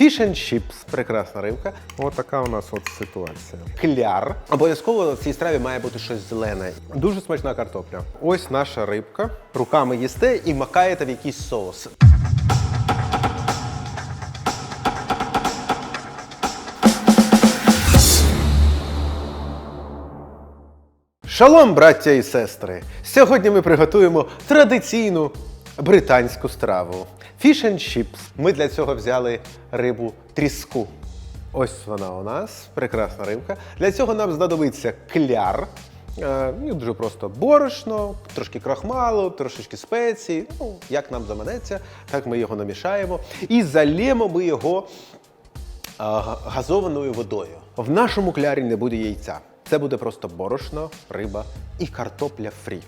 Fish and chips – прекрасна рибка. Ось така у нас от ситуація. Кляр. Обов'язково в цій страві має бути щось зелене. Дуже смачна картопля. Ось наша рибка. Руками їсте і макаєте в якийсь соус. Шалом, браття і сестри! Сьогодні ми приготуємо традиційну британську страву Fish and chips. Ми для цього взяли рибу тріску. Ось вона у нас, прекрасна рибка. Для цього нам знадобиться кляр. Е, ну, дуже просто борошно, трошки крахмалу, трошечки спеції. Ну, як нам заманеться, так ми його намішаємо. І залємо ми його га- газованою водою. В нашому клярі не буде яйця. Це буде просто борошно, риба і картопля фрі.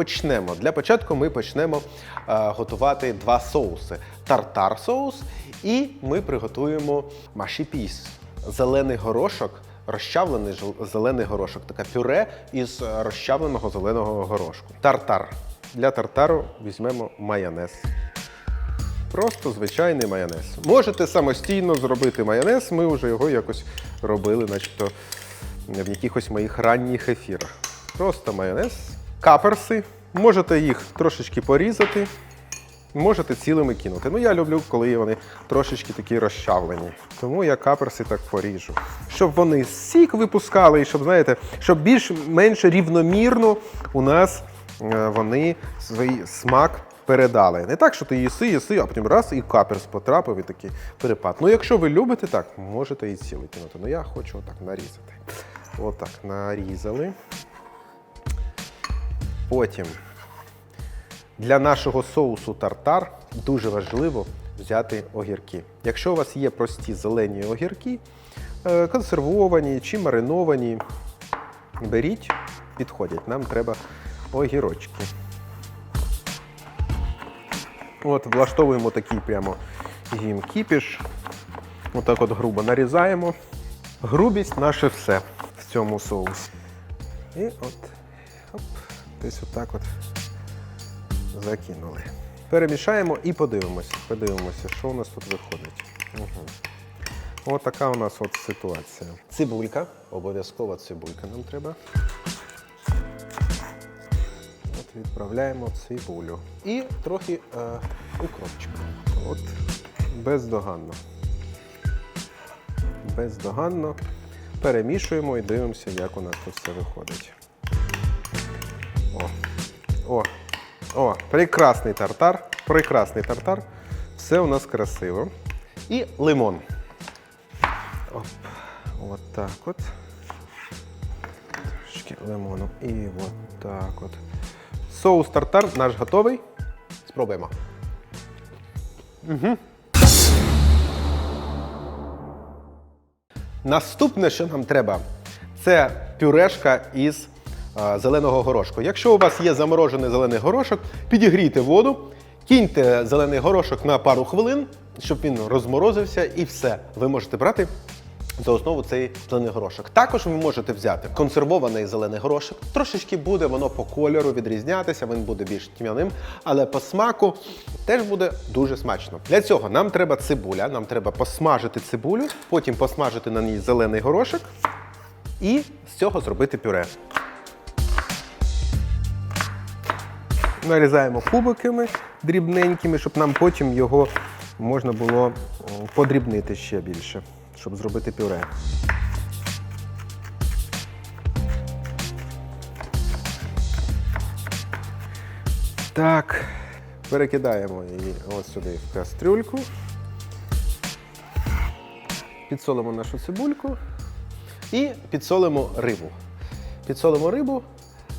Почнемо. Для початку ми почнемо е, готувати два соуси: тартар соус, і ми приготуємо машіпіс зелений горошок, розчавлений зелений горошок, таке пюре із е, розчавленого зеленого горошку. Тартар. Для тартару візьмемо майонез. Просто звичайний майонез. Можете самостійно зробити майонез, ми вже його якось робили, начебто в якихось моїх ранніх ефірах. Просто майонез, каперси. Можете їх трошечки порізати, можете цілими кинути. Ну, я люблю, коли вони трошечки такі розчавлені. Тому я каперси так поріжу. Щоб вони сік випускали, і щоб, знаєте, щоб більш-менш рівномірно у нас е, вони свій смак передали. Не так, що ти їси, їси, а потім раз і каперс потрапив і такий перепад. Ну, якщо ви любите так, можете і цілий кинути. Ну я хочу отак нарізати. Отак, нарізали. Потім для нашого соусу тартар дуже важливо взяти огірки. Якщо у вас є прості зелені огірки, е, консервовані чи мариновані, беріть, підходять. Нам треба огірочки. От, влаштовуємо такий прямо їм кіпіш. Отак от грубо нарізаємо. Грубість наше все в цьому соусі. І от, десь отак от закинули. Перемішаємо і подивимося. Подивимося, що у нас тут виходить. Угу. Ось така у нас от ситуація. Цибулька, обов'язково цибулька нам треба. От відправляємо цибулю. І трохи е, укропчику. От бездоганно. Бездоганно. Перемішуємо і дивимося, як у нас тут все виходить. О, о, прекрасний тартар. Прекрасний тартар. Все у нас красиво. І лимон. Оп. От так от. Трошки лимону. І от так от. Соус тартар наш готовий. Спробуємо. Наступне, що нам треба, це пюрешка із зеленого горошку. Якщо у вас є заморожений зелений горошок, підігрійте воду, киньте зелений горошок на пару хвилин, щоб він розморозився, і все. Ви можете брати за основу цей зелений горошок. Також ви можете взяти консервований зелений горошок. Трошечки буде воно по кольору відрізнятися, він буде більш тьмяним, але по смаку теж буде дуже смачно. Для цього нам треба цибуля, нам треба посмажити цибулю, потім посмажити на ній зелений горошок і з цього зробити пюре. Нарізаємо кубиками дрібненькими, щоб нам потім його можна було подрібнити ще більше, щоб зробити пюре. Так, перекидаємо її ось сюди в кастрюльку. Підсолимо нашу цибульку і підсолимо рибу. Підсолимо рибу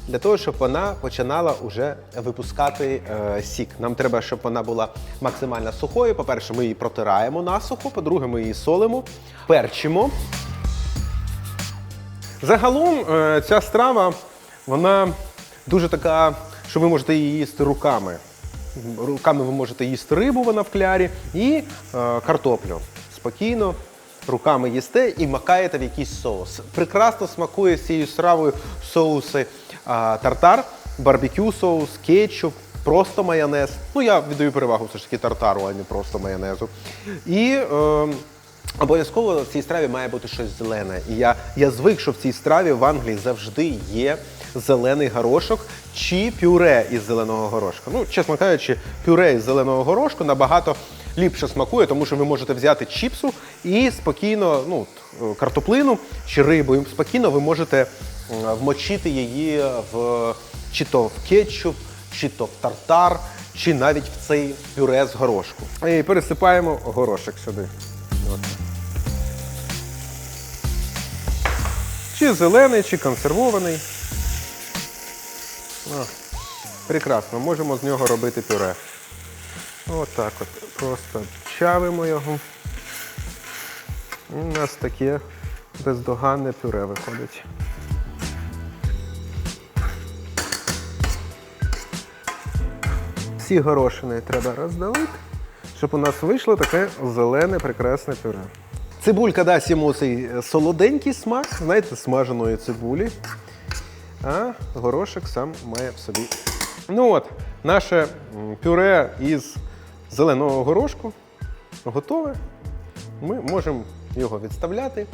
для того, щоб вона починала вже випускати е, сік. Нам треба, щоб вона була максимально сухою. По-перше, ми її протираємо насухо, по-друге, ми її солимо, перчимо. Загалом е, ця страва, вона дуже така, що ви можете її їсти руками. Руками ви можете їсти рибу, вона в клярі, і е, картоплю. Спокійно руками їсте і макаєте в якийсь соус. Прекрасно смакує з цією стравою соуси а, тартар, барбекю соус, кетчуп, просто майонез. Ну, я віддаю перевагу все ж таки тартару, а не просто майонезу. І е, обов'язково в цій страві має бути щось зелене. І я, я звик, що в цій страві в Англії завжди є зелений горошок чи пюре із зеленого горошка. Ну, чесно кажучи, пюре із зеленого горошку набагато ліпше смакує, тому що ви можете взяти чіпсу і спокійно, ну, е, картоплину чи рибу, і спокійно ви можете вмочити її в чи то в кетчуп, чи то в тартар, чи навіть в цей пюре з горошку. І пересипаємо горошок сюди. Чи зелений, чи консервований. О, прекрасно, можемо з нього робити пюре. Отак от. Просто чавимо його. У нас таке бездоганне пюре виходить. Всі горошини треба роздавити, щоб у нас вийшло таке зелене прекрасне пюре. Цибулька дасть йому цей е, солоденький смак, знаєте, смаженої цибулі. А горошок сам має в собі. Ну от, наше пюре із зеленого горошку готове. Ми можемо його відставляти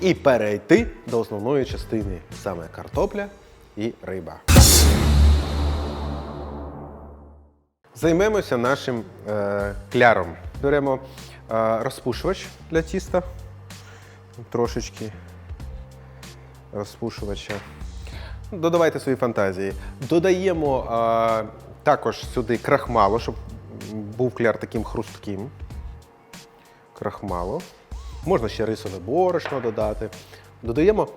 і перейти до основної частини саме картопля і риба. Займемося нашим е, кляром. Беремо е, розпушувач для тіста, трошечки розпушувача. Додавайте свої фантазії. Додаємо е, також сюди крахмалу, щоб був кляр таким хрустким. Крахмалу. Можна ще рисове борошно додати. Додаємо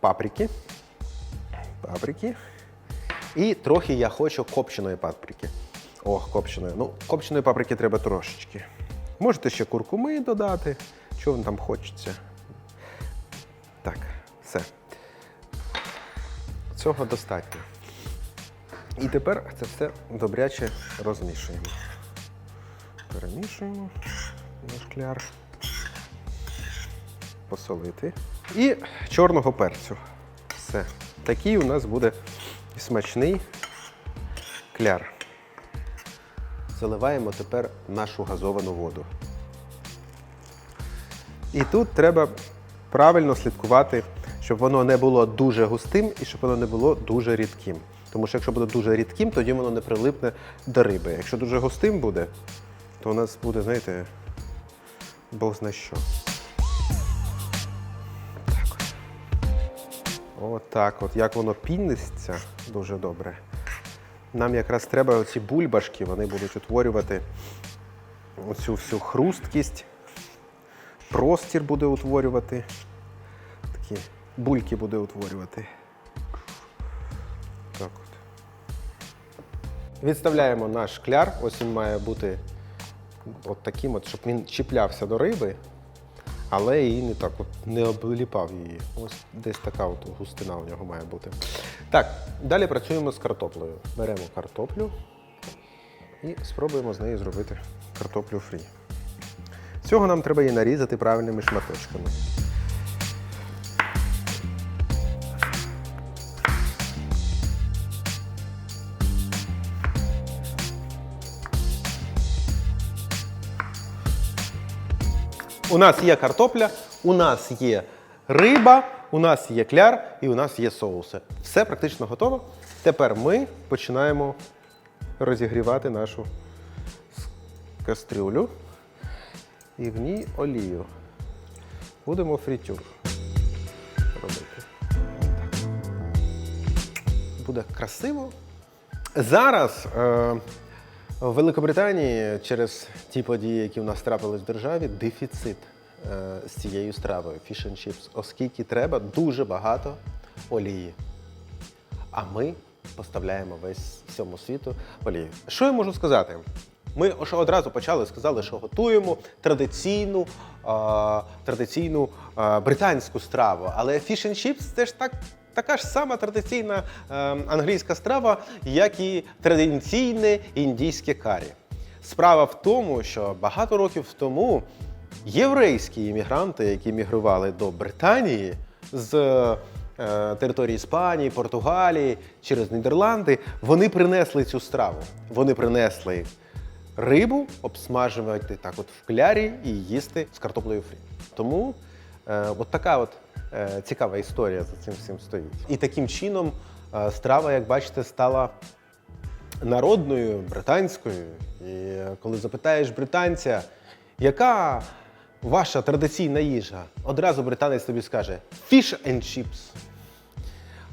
паприки. Паприки. І трохи я хочу копченої паприки. Ох, копченої. Ну, копченої паприки треба трошечки. Можете ще куркуми додати, що вам там хочеться. Так, все. Цього достатньо. І тепер це все добряче розмішуємо. Перемішуємо наш кляр. Посолити. І чорного перцю. Все. Такий у нас буде смачний кляр. Заливаємо тепер нашу газовану воду. І тут треба правильно слідкувати, щоб воно не було дуже густим і щоб воно не було дуже рідким. Тому що якщо буде дуже рідким, тоді воно не прилипне до риби. Якщо дуже густим буде, то у нас буде, знаєте, Бог зна що. Так от. Отак от. Як воно піниться дуже добре. Нам якраз треба оці бульбашки, вони будуть утворювати оцю всю хрусткість. Простір буде утворювати. Такі бульки буде утворювати. Так от. Відставляємо наш кляр. Ось він має бути от таким, от, щоб він чіплявся до риби, але і не так от не обліпав її. Ось десь така от густина у нього має бути. Так, далі працюємо з картоплею. Беремо картоплю і спробуємо з нею зробити картоплю фрі. Цього нам треба її нарізати правильними шматочками. У нас є картопля, у нас є риба, у нас є кляр і у нас є соуси. Все практично готово. Тепер ми починаємо розігрівати нашу кастрюлю і в ній олію. Будемо фрітюр робити. Буде красиво. Зараз е, в Великобританії через ті події, які в нас трапились в державі, дефіцит е, з цією стравою fish and chips, оскільки треба дуже багато олії. А ми поставляємо весь всьому світу олію. Що я можу сказати? Ми одразу почали, сказали, що готуємо традиційну, а, традиційну а, британську страву. Але fish and chips – це ж так, така ж сама традиційна е, англійська страва, як і традиційне індійське карі. Справа в тому, що багато років тому єврейські іммігранти, які мігрували до Британії з е, території Іспанії, Португалії через Нідерланди, вони принесли цю страву. Вони принесли рибу обсмажувати так от в клярі і їсти з картоплею фрі. Тому е, от така от цікава історія за цим всім стоїть. І таким чином е, страва, як бачите, стала народною британською. І е, коли запитаєш британця, яка ваша традиційна їжа, одразу британець тобі скаже fish and chips.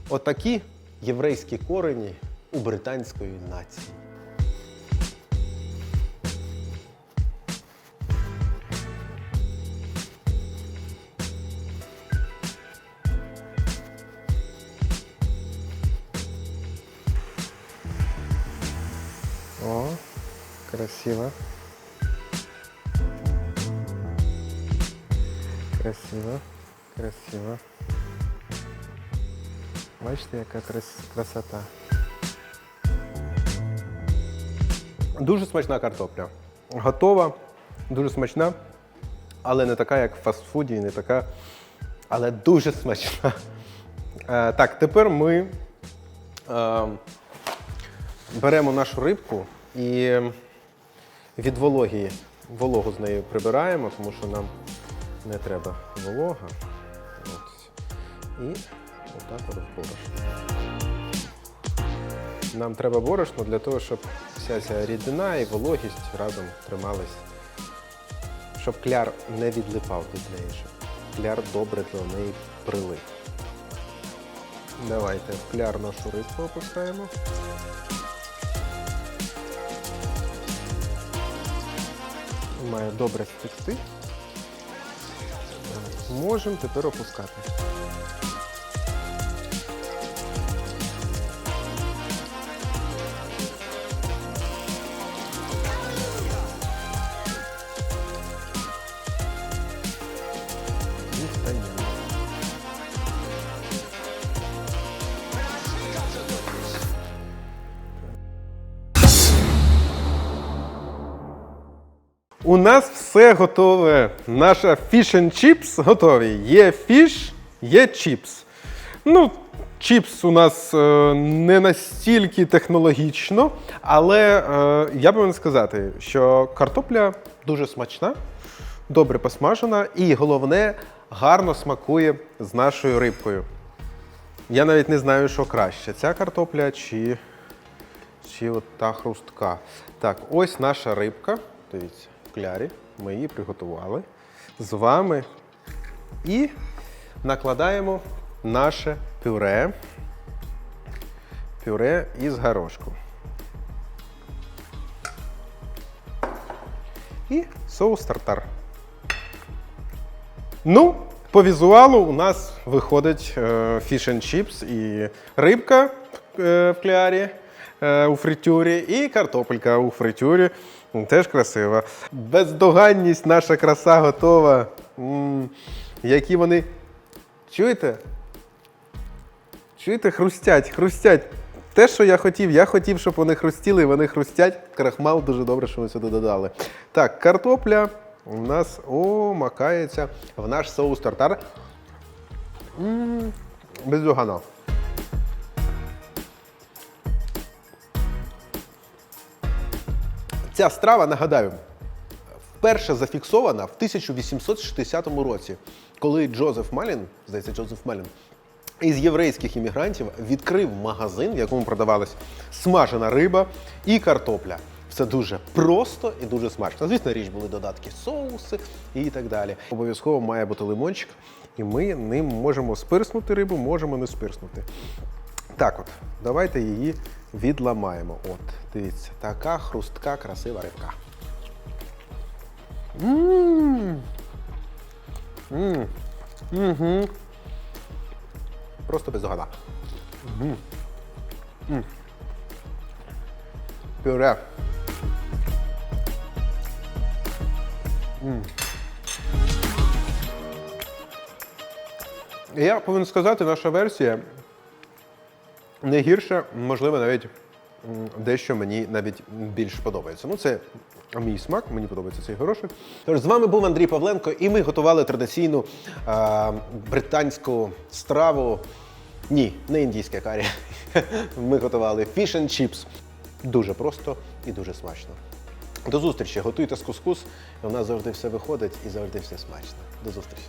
Отакі єврейські корені у британської нації. Красиво. Красиво, красиво. Бачите, яка крас- красота. Дуже смачна картопля. Готова, дуже смачна, але не така, як в фастфуді, не така, але дуже смачна. Е, так, тепер ми е, беремо нашу рибку і від вологі вологу з нею прибираємо, тому що нам не треба волога. От. І отак от борошно. Нам треба борошно для того, щоб вся ця рідина і вологість разом тримались, щоб кляр не відлипав від неї, щоб кляр добре до неї прилип. Давайте кляр нашу рибку опускаємо. Має добре стекти. Можемо тепер опускати. У нас все готове. Наша fish and chips готові. Є фіш, є чіпс. Ну, чіпс у нас е, не настільки технологічно, але е, я повинен сказати, що картопля дуже смачна, добре посмажена і головне гарно смакує з нашою рибкою. Я навіть не знаю, що краще: ця картопля чи, чи от та хрустка. Так, ось наша рибка. Дивіться, в. Ми її приготували з вами. І накладаємо наше пюре. Пюре із горошку. І соус тартар. Ну, по візуалу у нас виходить фіш and чіпс і рибка е, в клярі е, у фритюрі, і картопелька у фритюрі. М, Теж красиво. Бездоганність, наша краса готова. М, Які вони. Чуєте? Чуєте, хрустять, хрустять. Те, що я хотів, я хотів, щоб вони хрустіли, і вони хрустять. Крахмал дуже добре, що ми сюди додали. Так, картопля у нас о, макається в наш соус тартар. М, Ця страва, нагадаю, вперше зафіксована в 1860 році, коли Джозеф Малін, здається, Джозеф Малін, із єврейських іммігрантів відкрив магазин, в якому продавалась смажена риба і картопля. Все дуже просто і дуже смачно. Звісно, річ були додатки соуси і так далі. Обов'язково має бути лимончик, і ми ним можемо спирснути рибу, можемо не спирснути. Так от, давайте її відламаємо. От, дивіться, така хрустка, красива рибка. Мм. Мм. Угу. Просто бездоганна. Мгм. М. Пюре. М. Я повинен сказати, наша версія не гірша, можливо, навіть дещо мені навіть більш подобається. Ну, це мій смак, мені подобається цей горошок. Тож з вами був Андрій Павленко, і ми готували традиційну е, британську страву. Ні, не індійське карі. Ми готували fish and chips. Дуже просто і дуже смачно. До зустрічі, готуйте з кускус, у нас завжди все виходить і завжди все смачно. До зустрічі.